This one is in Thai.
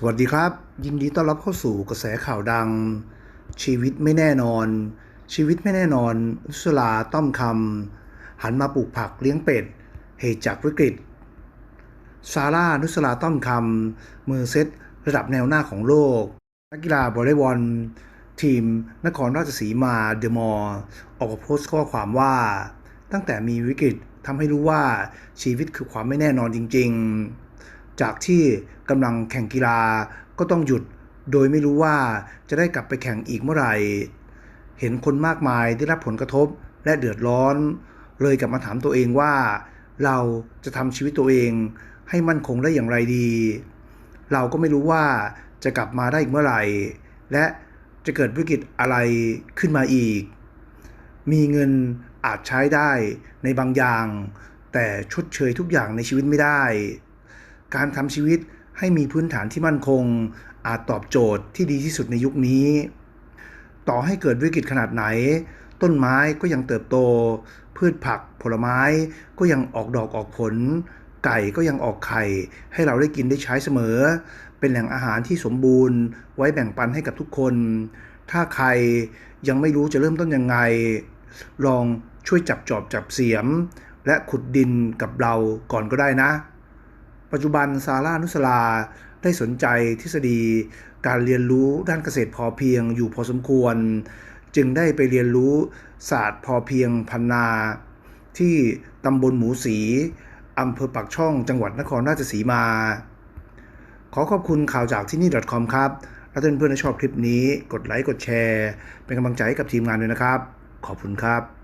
สวัสดีครับ ยินดีต้อนรับเข้าสู่กระแสข่าวดัง ชีวิตไม่แน่นอน ชีวิตไม่แน่นอนนุสลาต้อมคำหันมาปลูกผักเลี้ยงเป็ด เหตุจากวิกฤต ซาร่านุสลาต้อมคำมือเซตระดับแนวหน้าของโลก นักกีฬาบอลเลย์บอลทีมนครราชสีมาเดอะมอร์ออกมาโพสต์ข้อความว่า ตั้งแต่มีวิกฤตทำให้รู้ว่าชีวิตคือความไม่แน่นอนจริง ๆ จากที่กำลังแข่งกีฬาก็ต้องหยุด โดยไม่รู้ว่าจะได้กลับไปแข่งอีกเมื่อไหร่ เห็นคนมากมายได้รับผลกระทบและเดือดร้อน เลยกลับมาถามตัวเองว่า เราจะทำชีวิตตัวเองให้มั่นคงได้อย่างไรดี เราก็ไม่รู้ว่าจะกลับมาได้อีกเมื่อไหร่ และจะเกิดวิกฤตอะไรขึ้นมาอีก มีเงินอาจใช้ได้ในบางอย่าง แต่ชดเชยทุกอย่างในชีวิตไม่ได้ การทำชีวิตให้มีพื้นฐานที่มั่นคง อาจตอบโจทย์ที่ดีที่สุดในยุคนี้ ต่อให้เกิดวิกฤตขนาดไหน ต้นไม้ก็ยังเติบโต พืชผักผลไม้ก็ยังออกดอกออกผล ไก่ก็ยังออกไข่ ให้เราได้กินได้ใช้เสมอ เป็นแหล่งอาหารที่สมบูรณ์ ไว้แบ่งปันให้กับทุกคน ถ้าใครยังไม่รู้จะเริ่มต้นยังไง ลองช่วยจับจอบจับเสียม และขุดดินกับเราก่อนก็ได้นะ ปัจจุบันซาร่านุสลาได้สนใจทฤษฎีการเรียนรู้ด้านเกษตรพอเพียงอยู่พอสมควร จึงได้ไปเรียนรู้ศาสตร์พอเพียงพันนา ที่ตำบลหมูสีอำเภอปากช่องจังหวัดนครราชสีมา ขอขอบคุณข่าวจากที่นี่ .com ครับและถ้าเพื่อนๆที่ชอบคลิปนี้กดไลค์กดแชร์ เป็นกำลังใจให้กับทีมงานด้วยนะครับ ขอบคุณครับ